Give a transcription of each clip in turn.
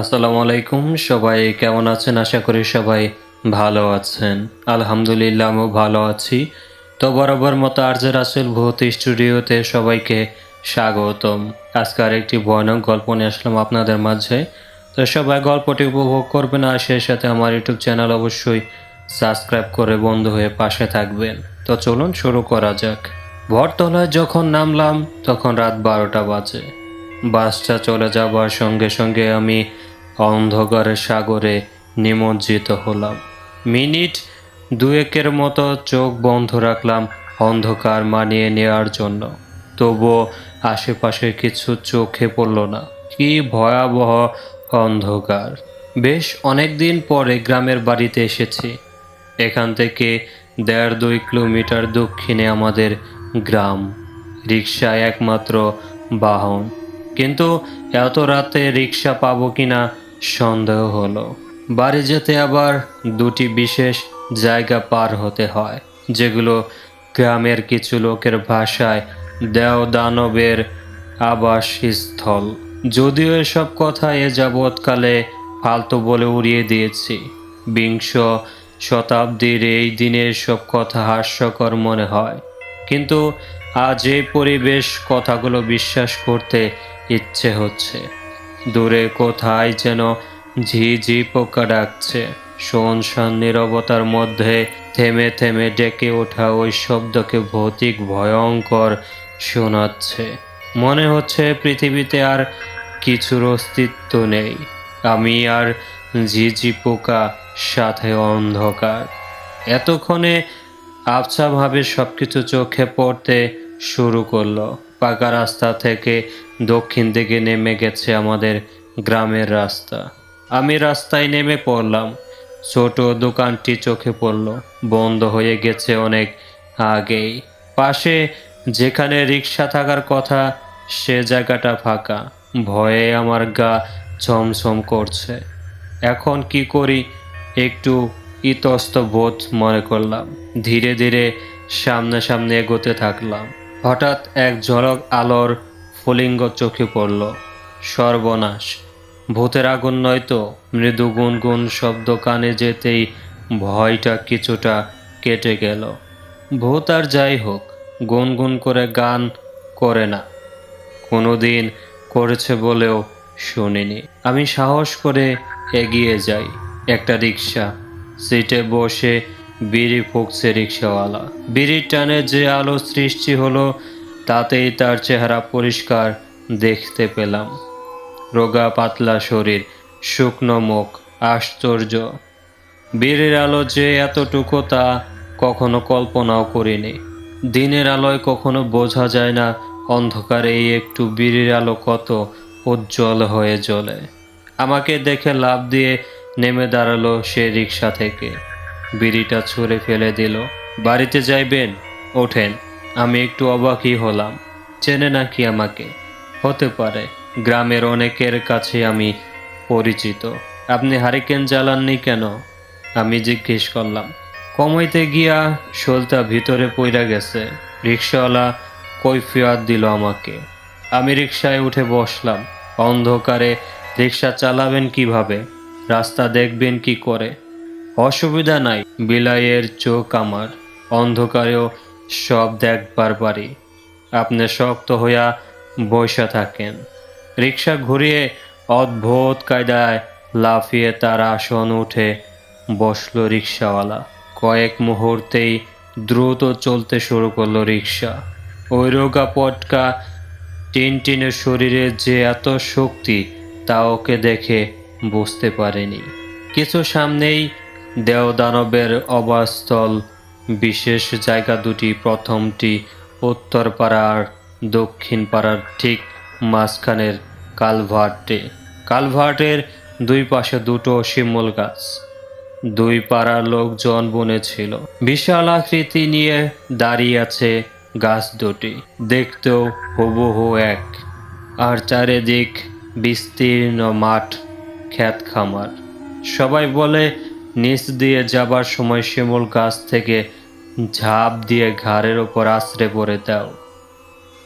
আসসালামু আলাইকুম, সবাই কেমন আছেন? আশা করি সবাই ভালো আছেন। আলহামদুলিল্লাহ, আমিও ভালো আছি। তো বরাবর মতো আর্য রাসেল ভূত স্টুডিওতে সবাইকে স্বাগতম। আজকে আর একটি ভয়ানক গল্প নিয়ে আসলাম আপনাদের মাঝে। তো সবাই গল্পটি উপভোগ করবেন আর সেই সাথে আমার ইউটিউব চ্যানেল অবশ্যই সাবস্ক্রাইব করে বন্ধু হয়ে পাশে থাকবেন। তো চলুন শুরু করা যাক। ভরতলায় যখন নামলাম, তখন রাত বারোটা বাজে। বাসটা চলে যাবার সঙ্গে সঙ্গে আমি অন্ধকারের সাগরে নিমজ্জিত হলাম। মিনিট দুয়েকের মতো চোখ বন্ধ রাখলাম অন্ধকার মানিয়ে নেওয়ার জন্য। তবুও আশেপাশে কিছু চোখে পড়ল না। কি ভয়াবহ অন্ধকার। বেশ অনেক দিন পরে গ্রামের বাড়িতে এসেছি। এখান থেকে দেড় দুই কিলোমিটার দক্ষিণে আমাদের গ্রাম। রিক্সা একমাত্র বাহন। কিন্তু এত রাতে রিক্সা পাবো কিনা সন্দেহ হলো। বাড়ি যেতে আবার দুটি বিশেষ জায়গা পার হতে হয়, যেগুলো গ্রামের কিছু লোকের ভাষায় দেও দানবের আবাসস্থল। যদিও এসব কথা এ যাবৎকালে ফালতু বলে উড়িয়ে দিয়েছি। বিংশ শতাব্দীর এই দিনে সব কথা হাস্যকর মনে হয়। কিন্তু আজ এই পরিবেশ কথাগুলো বিশ্বাস করতে ইচ্ছে হচ্ছে। দূরে কোথায় যেন ঝি ঝি পোকা ডাকছে। শোনশান নীরবতার মধ্যে থেমে থেমে ডেকে ওঠা ওই শব্দকে ভৌতিক ভয়ঙ্কর শোনাচ্ছে। মনে হচ্ছে পৃথিবীতে আর কিছুর অস্তিত্ব নেই। আমি আর ঝিঝি পোকা সাথে অন্ধকার। এতক্ষণে আবছাভাবে সব কিছু চোখে পড়তে শুরু করল। পাকা রাস্তা থেকে দক্ষিণ দিকে নেমে গেছে আমাদের গ্রামের রাস্তা। আমি রাস্তায় নেমে পড়লাম। ছোট দোকানটি চোখে পড়ল। বন্ধ হয়ে গেছে অনেক আগেই। পাশে যেখানে রিক্সা থাকার কথা, সে জায়গাটা ফাঁকা। ভয়ে আমার গা ছমছম করছে। এখন কি করি? একটু ইতস্ত বোধ মনে করলাম। ধীরে ধীরে সামনে সামনে এগোতে থাকলাম। হঠাৎ এক ঝলক আলোর ফলিঙ্গ চোখে পড়ল। সর্বনাশ। ভূতের আগুন নয়তো মৃদু গুনগুন শব্দ কানে যেতেই ভয়টা কিছুটা কেটে গেল। ভূত আর যাই হোক, গুনগুন করে গান করে না। কোনোদিন করেছে বলেও শুনিনি। আমি সাহস করে এগিয়ে যাই। একটা রিক্সা সিটে বসে বিড়ি ফুঁকছে রিক্সাওয়ালা। বিড়ির টানে যে আলো সৃষ্টি হলো, তাতেই তার চেহারা পরিষ্কার দেখতে পেলাম। রোগা পাতলা শরীর, শুকনো মুখ, আশ্চর্য। বীরের আলো যে এতটুকু তা কখনো কল্পনাও করিনি। দিনের আলোয় কখনো বোঝা যায় না অন্ধকারে এই একটু বীরের আলো কত উজ্জ্বল হয়ে জ্বলে। আমাকে দেখে লাভ দিয়ে নেমে দাঁড়াল সে রিক্সা থেকে। বিড়িটা ছুঁড়ে ফেলে দিল। বাড়িতে যাইবেন? ওঠেন। আমি একটু অবাকই হলাম। চেনে নাকি আমাকে? হতে পারে। গ্রামের অনেকের কাছে আমি পরিচিত। আপনি হারিকেন জ্বালাননি কেন? আমি জিজ্ঞেস করলাম। কমাইতে গিয়া শোলটা ভিতরে পইরা গেছে। রিক্সাওয়ালা কৈফিয়াত দিল আমাকে। আমি রিক্সায় উঠে বসলাম। অন্ধকারে রিক্সা চালাবেন কীভাবে? রাস্তা দেখবেন কি করে? অসুবিধা নাই, বিলাইয়ের চোখ আমার, অন্ধকারেও সব দেখবার পারি আপনি শক্ত হইয়া বসে থাকেন। রিক্সা ঘুরিয়ে অদ্ভুত কায়দায় লাফিয়ে তার আসন উঠে বসল রিক্সাওয়ালা কয়েক মুহূর্তেই দ্রুত চলতে শুরু করল রিক্সা ওই রোগা পটকা টিনটিনের শরীরে যে এত শক্তি, তা ওকে দেখে বুঝতে পারেনি। কিছু সামনেই দেওদানবের অবাস্থল বিশেষ জায়গা দুটি, প্রথমটি উত্তর পাড়ার দক্ষিণ পাড়ার ঠিক মাঝখানের কালভার্টে। কালভার্টের দুই পাশে দুটো শিমুল গাছ। দুই পাড়ার লোকজন বনেছিল। বিশাল আকৃতি নিয়ে দাঁড়িয়ে আছে গাছ দুটি। দেখতেও হুবহু এক। আর চারিদিক বিস্তীর্ণ মাঠ। খ্যাত খামার। সবাই বলে, নিচ দিয়ে যাবার সময় শিমুল গাছ থেকে ঝাঁপ দিয়ে ঘাড়ের ওপর আশ্রে পড়ে দাও।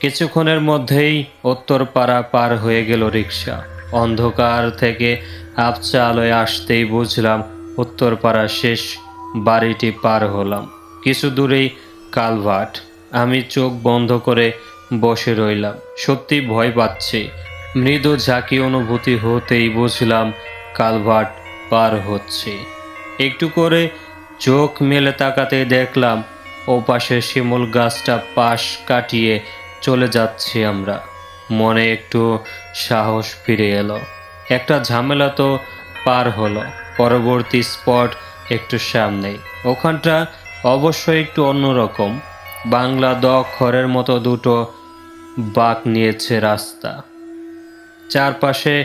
কিছুক্ষণের মধ্যেই উত্তরপাড়া পার হয়ে গেল রিক্সা অন্ধকার থেকে আবচা আলোয় আসতেই বুঝলাম উত্তরপাড়ার শেষ বাড়িটি পার হলাম। কিছু দূরেই কালভাট আমি চোখ বন্ধ করে বসে রইলাম। সত্যি ভয় পাচ্ছি। মৃদু ঝাঁকি অনুভূতি হতেই বুঝলাম কালভার্ট পার হচ্ছে। একটু করে চোখ মেলে তাকাতে দেখলাম ওপাশে শিমুল গাছটা পাশ কাটিয়ে চলে যাচ্ছি আমরা। মনে একটু সাহস ফিরে এলো। একটা ঝামেলা তো পার হলো। পরবর্তী স্পট একটু সামনেই। ওখানটা অবশ্যই একটু অন্যরকম। বাংলা দ অক্ষরের মতো দুটো বাঁক নিয়েছে রাস্তা। চারপাশে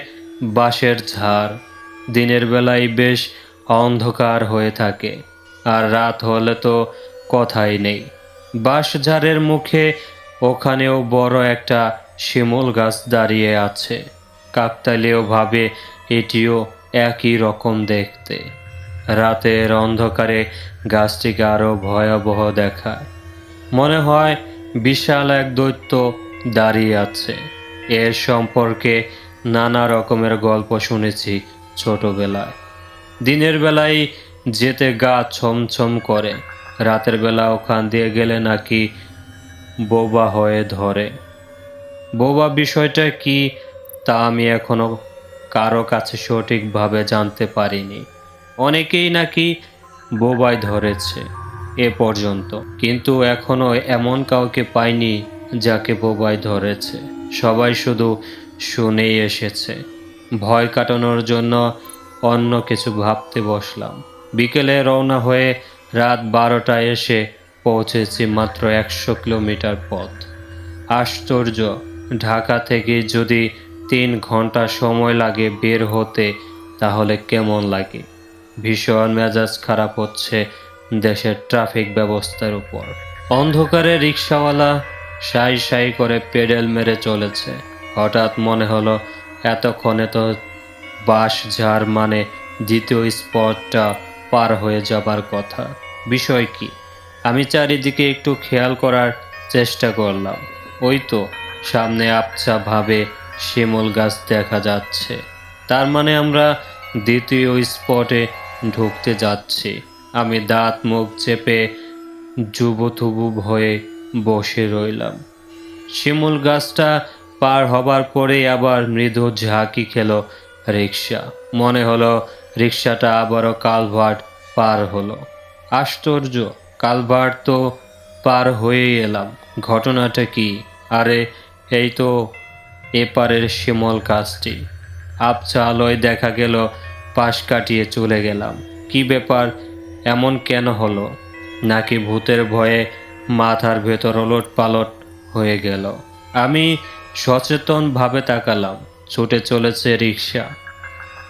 বাঁশের ঝাড়। দিনের বেলায় বেশ অন্ধকার হয়ে থাকে, আর রাত হলে তো কথাই নেই। বাঁশঝাড়ের মুখে ওখানেও বড় একটা শিমুল গাছ দাঁড়িয়ে আছে। কাকতালীয় ভাবে এটিও একই রকম দেখতে। রাতের অন্ধকারে গাছটিকে আরও ভয়াবহ দেখায়। মনে হয় বিশাল এক দৈত্য দাঁড়িয়ে আছে। এর সম্পর্কে নানা রকমের গল্প শুনেছি ছোটবেলায়। দিনের বেলায় যেতে গা ছমছম করে, রাতের বেলা ওখান দিয়ে গেলে নাকি বোবা হয়ে ধরে। বোবা বিষয়টা কি তা আমি এখনও কারও কাছে সঠিকভাবে জানতে পারিনি। অনেকেই নাকি বোবায় ধরেছে এ পর্যন্ত, কিন্তু এখনও এমন কাউকে পাইনি যাকে বোবায় ধরেছে। সবাই শুধু শুনেই এসেছে। ভয় কাটানোর জন্য অন্য কিছু ভাবতে বসলাম। বিকেলে রওনা হয়ে রাত বারোটায় এসে পৌঁছেছি মাত্র একশো কিলোমিটার পথ। আশ্চর্য, ঢাকা থেকে যদি তিন ঘণ্টা সময় লাগে বের হতে, তাহলে কেমন লাগে? ভীষণ মেজাজ খারাপ হচ্ছে দেশের ট্রাফিক ব্যবস্থার উপর। অন্ধকারে রিক্সাওয়ালা সাই সাই করে পেডেল মেরে চলেছে। হঠাৎ মনে হলো, এতক্ষণে তো বাস ঝাড় মানে দ্বিতীয় স্পটটা পার হয়ে যাবার কথা। বিষয় কি? আমি চারিদিকে একটু খেয়াল করার চেষ্টা করলাম। ওই তো, সামনে আবছা ভাবে শিমুল গাছ দেখা যাচ্ছে। তার মানে আমরা দ্বিতীয় স্পটে ঢুকতে যাচ্ছি। আমি দাঁত মুখ চেপে যুবথুবু হয়ে বসে রইলাম। শিমুল গাছটা পার হবার পরেই আবার মৃদু ঝাঁকি খেলো রিক্সা। মনে হলো রিক্সাটা আবারও কালভার্ট পার হলো। আশ্চর্য, কালভার্ট তো পার হয়েই এলাম। ঘটনাটা কি? আরে, এই তো এপারের শিমল গাছটি। আবছা আলোয় দেখা গেল, পাশ কাটিয়ে চলে গেলাম। কি ব্যাপার, এমন কেন হলো? নাকি ভূতের ভয়ে মাথার ভেতর ওলট পালট হয়ে গেল। আমি সচেতনভাবে তাকালাম, ছুটে চলেছে রিক্সা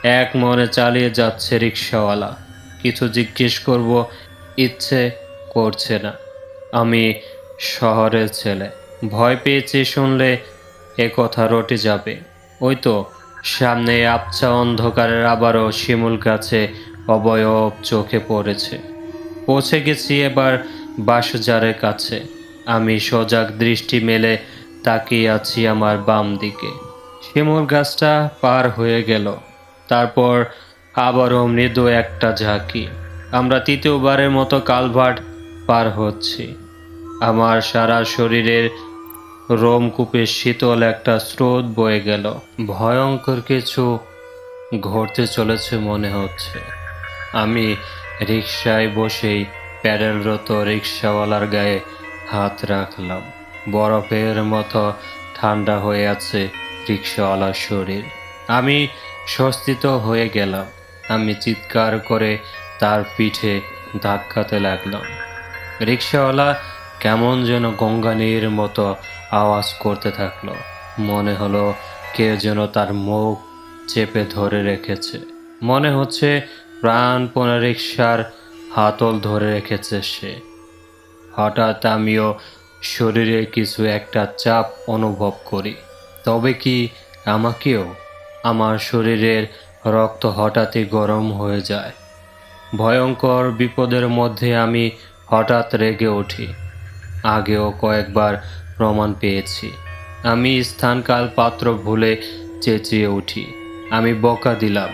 এক মনে চালিয়ে যাচ্ছে রিক্সাওয়ালা কিছু জিজ্ঞেস করব, ইচ্ছে করছে না। আমি শহরের ছেলে। ভয় পেয়েছি শুনলে এ কথা রটে যাবে। ওই তো, সামনে আবছা অন্ধকারের আবারও শিমুল গাছে অবয়ব চোখে পড়েছে। পৌঁছে গেছি এবার বাসজারের কাছে। আমি সজাগ দৃষ্টি মেলে তাকিয়ে আছি আমার বাম দিকে। শিমুল গাছটা পার হয়ে গেল। তারপর আবারও মৃদু একটা ঝাঁকি। আমরা তৃতীয়বারের মতো কালভার্ট পার হচ্ছি। আমার সারা শরীরের রোমকূপে শীতল একটা স্রোত বয়ে গেল। ভয়ঙ্কর কিছু ঘটতে চলেছে মনে হচ্ছে। আমি রিক্সায় বসেই প্যাডেলরত রিক্সাওয়ালার গায়ে হাত রাখলাম। বরফের মতো ঠান্ডা হয়ে আছে রিক্সাওয়ালার শরীর। আমি স্বস্তিত হয়ে গেলাম। আমি চিৎকার করে তার পিঠে ধাক্কাতে লাগলাম। রিক্সাওয়ালা কেমন যেন গঙ্গানির মতো আওয়াজ করতে থাকল। মনে হলো কে যেন তার মুখ চেপে ধরে রেখেছে। মনে হচ্ছে প্রাণপণে রিক্সার হাতল ধরে রেখেছে সে। হঠাৎ আমিও শরীরে কিছু একটা চাপ অনুভব করি। তবে কি আমাকেও? আমার শরীরের রক্ত হঠাৎই গরম হয়ে যায়। ভয়ঙ্কর বিপদের মধ্যে আমি হঠাৎ রেগে উঠি। আগেও কয়েকবার প্রমাণ পেয়েছি। আমি স্থানকাল পাত্র ভুলে চেঁচিয়ে উঠি। আমি বকা দিলাম,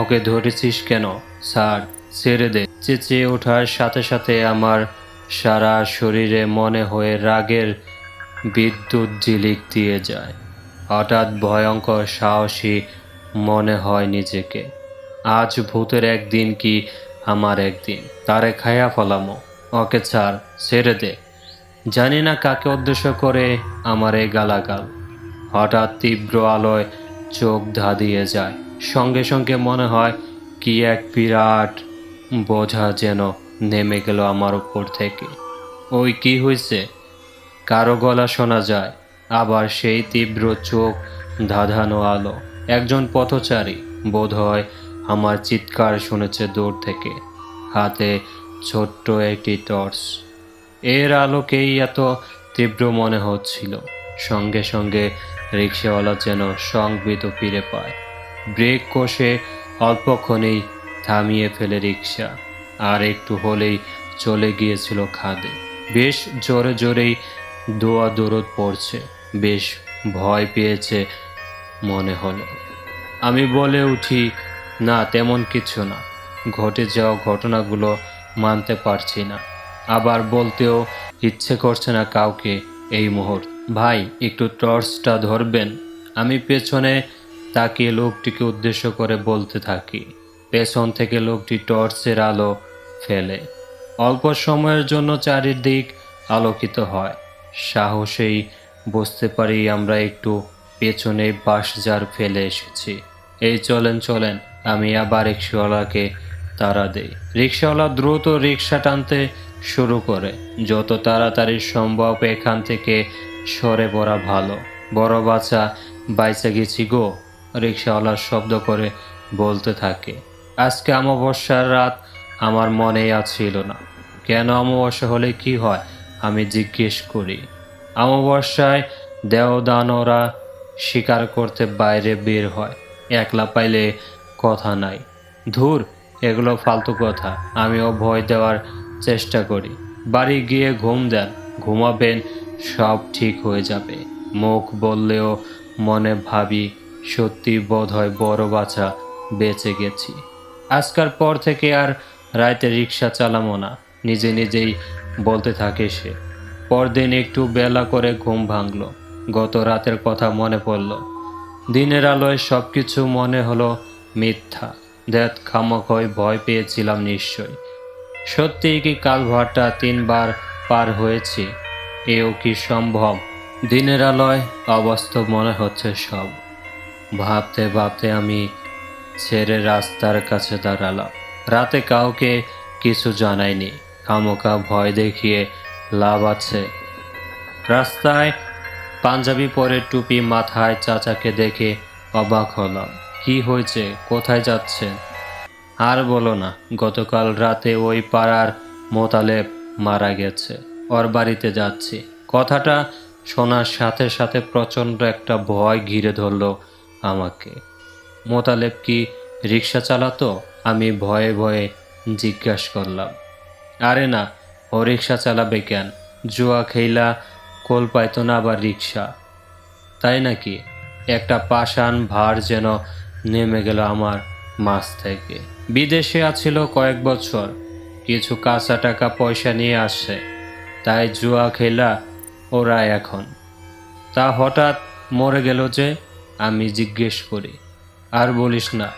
ওকে ধরেছিস কেন? স্যার ছেড়ে দে। চেঁচিয়ে ওঠার সাথে সাথে আমার সারা শরীরে মনে হয়ে রাগের বিদ্যুৎ ঝিলিক দিয়ে যায়। হঠাৎ ভয়ঙ্কর সাহসী মনে হয় নিজেকে। আজ ভূতের একদিন কি আমার একদিন? তারে খায়া ফলামো। ওকে ছাড়, ছেড়ে দে। জানি না কাকে উদ্দেশ্য করে আমার এই গালাগাল। হঠাৎ তীব্র আলোয় চোখ ধাঁধিয়ে যায়। সঙ্গে সঙ্গে মনে হয় কি এক বিরাট বোঝা যেন নেমে গেল আমার উপর থেকে। ওই কি হয়েছে কারও গলা শোনা যায়, আবার সেই তীব্র চোখ ধাঁধানো আলো। একজন পথচারী বোধ হয় আমার চিৎকার শুনেছে দূর থেকে। হাতে ছোট্ট একটি টর্চ। এর আলোকেই এত তীব্র মনে হচ্ছিল। সঙ্গে সঙ্গে রিক্সাওয়ালা যেন সংবিত ফিরে পায়। ব্রেক কষে অল্পক্ষণেই থামিয়ে ফেলে রিক্সা আর একটু হলেই চলে গিয়েছিল খাদে। বেশ জোরে জোরেই দোয়া দরদ পড়ছে। বেশ ভয় পেয়েছে মনে হলো। আমি বলে উঠি, না, তেমন কিছু না। ঘটে যাওয়া ঘটনাগুলো মানতে পারছি না। আবার বলতেও ইচ্ছে করছে না কাউকে এই মুহূর্ত। ভাই, একটু টর্চটা ধরবেন। আমি পেছনে তাকিয়ে লোকটিকে উদ্দেশ্য করে বলতে থাকি। পেছন থেকে লোকটি টর্চের আলো ফেলে। অল্প সময়ের জন্য চারিদিক আলোকিত হয়। সাহসেই বুঝতে পারি আমরা একটু পেছনে বাঁশজার ফেলে এসেছি। এই চলেন চলেন, আমি আবার রিক্সাওয়ালাকে তাড়া দেই। রিক্সাওয়ালা দ্রুত রিক্সা টানতে শুরু করে। যত তাড়াতাড়ি সম্ভব এখান থেকে সরে পড়া ভালো। বড় বাচ্চা, বাইচে গেছি গো রিক্সাওয়ালা শব্দ করে বলতে থাকে। আজকে অমাবস্যার রাত আমার মনেই আছিল না। কেন অমাবস্যা হলে কি হয়, আমি জিজ্ঞেস করি। অমাবস্যায় দেওদানরা শিকার করতে বাইরে বের হয়, একলা পাইলে কথা নাই। ধুর, এগুলো ফালতু কথা, আমিও ভয় দেওয়ার চেষ্টা করি। বাড়ি গিয়ে ঘুম দেন, ঘুমাবেন, সব ঠিক হয়ে যাবে। মুখ বললেও মনে ভাবি, সত্যি বোধ হয় বড় বাছা বেঁচে গেছি। আজকাল পর থেকে আর রাতে রিক্সা চালামো না। নিজে নিজেই বলতে থাকে সে। পরদিন একটু বেলা করে ঘুম ভাঙলো। গত রাতের কথা মনে পড়ল। দিনের আলোয় সব কিছু মনে হলো মিথ্যা। দেখ খামক হয়ে ভয় পেয়েছিলাম নিশ্চয়। সত্যিই কি কাল ভরটা তিনবার পার হয়েছি? এও কি সম্ভব? দিনের আলোয় অবাস্তব মনে হচ্ছে সব। ভাবতে ভাবতে আমি ছেড়ে রাস্তার কাছে দাঁড়ালাম। রাতে কাউকে কিছু জানাইনি। খামোকা ভয় দেখিয়ে লাভ আছে। রাস্তায় পাঞ্জাবি পরে টুপি মাথায় চাচাকে দেখে অবাক হলাম। কি হয়েছে? কোথায় যাচ্ছেন? আর বলো না, গতকাল রাতে ওই পাড়ার মোতালেব মারা গেছে। ওর বাড়িতে যাচ্ছি। কথাটা শোনার সাথে সাথে প্রচণ্ড একটা ভয় ঘিরে ধরলো আমাকে। মোতালেব কি রিক্সা চালাতো? আমি ভয়ে ভয়ে জিজ্ঞাসা করলাম। আরে না, ও রিক্সা চালাবে কেন? জুয়া খেইলা কোল পাইতো না আবার রিক্সা তাই নাকি? একটা পাষাণ ভার যেন নেমে গেল আমার মাছ থেকে। বিদেশে আছিল কয়েক বছর। কিছু কাঁচা টাকা পয়সা নিয়ে আসছে। তাই জুয়া খেলা ওরা এখন। তা হঠাৎ মরে গেল যে, আমি জিজ্ঞেস করি। আর বলিস না,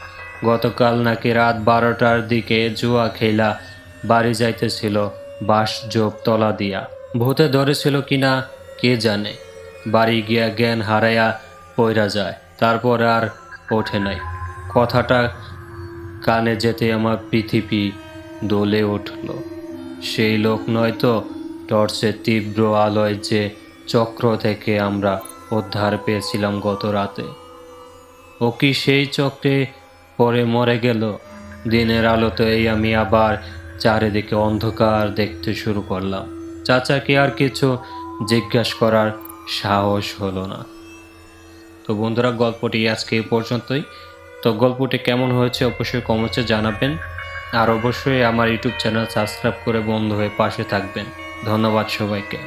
গতকাল নাকি রাত বারোটার দিকে জুয়া খেলা, বাড়ি যাইতেছিল বাঁশ জোপ তলা দিয়া। ভূতে ধরেছিল কিনা কে জানে, বাড়ি গিয়া জ্ঞান হারাইয়া পইরা যায়, তারপর আর ওঠে নাই। কথাটা কানে যেতে আমার পৃথিবী দোলে উঠল। সেই লোক নয়তো টর্চের তীব্র আলোয় যে চক্র থেকে আমরা উদ্ধার পেয়েছিলাম গত রাতে। ও কি সেই চক্রে পরে মরে গেল? দিনের আলোতেই আমি আবার চারিদিকে অন্ধকার দেখতে শুরু করলাম। চাচাকে আর কিছু জিজ্ঞাসা করার সাহস হলো না। তো বন্ধুরা, গল্পটি আজকে এই পর্যন্তই। তো গল্পটি কেমন হয়েছে অবশ্যই কমেন্টে জানাবেন। আর অবশ্যই আমার ইউটিউব চ্যানেল সাবস্ক্রাইব করে বন্ধু হয়ে পাশে থাকবেন। ধন্যবাদ সবাইকে।